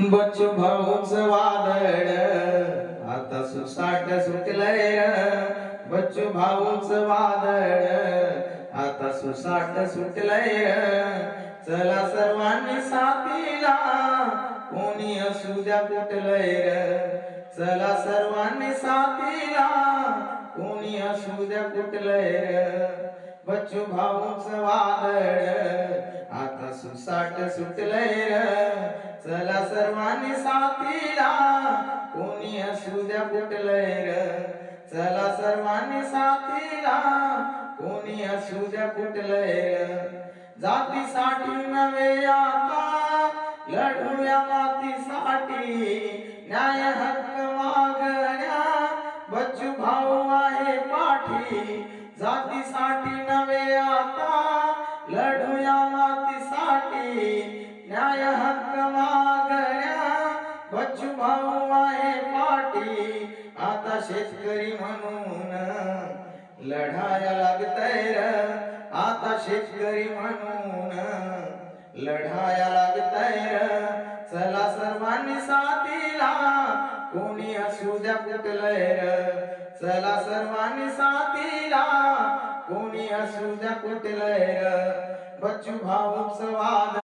बच्चू भाऊच वादळ. आता सुसाट सुटलंय र. बच्चू भाऊच वादळ. आता सुसाट सुटलंय चला सर्वांनी साथीला. कोणी असू द्या कुठलंय चला सर्वांनी साथीला. कोणी असू द्या कुठलंय बच्चू भाऊच वादळ. साठ सुसाट चला सर्वांनी साथीला. कोणी असू द्या कुठलंय र. चला सर्वांनी साथीला. कोणी असू द्या कुठलंय र. जातीसाठी नव्हे आता. लढूया मातीसाठी. न्याय हक्क मागण्या. बच्चू भाऊ आहे पाठी. जातीसाठी न्याय हक्क मागण्या बच्चू भाऊ आहे पाठी आता शेतकरी म्हणून लढाया लागतय र. आता शेतकरी म्हणून लढाया लागतय र. चला सर्वांनी साथीला कोणी असू द्या कुठलंय र. चला सर्वांनी साथीला कोणी असू द्या कुठलंय र. बच्चू भाऊ वाद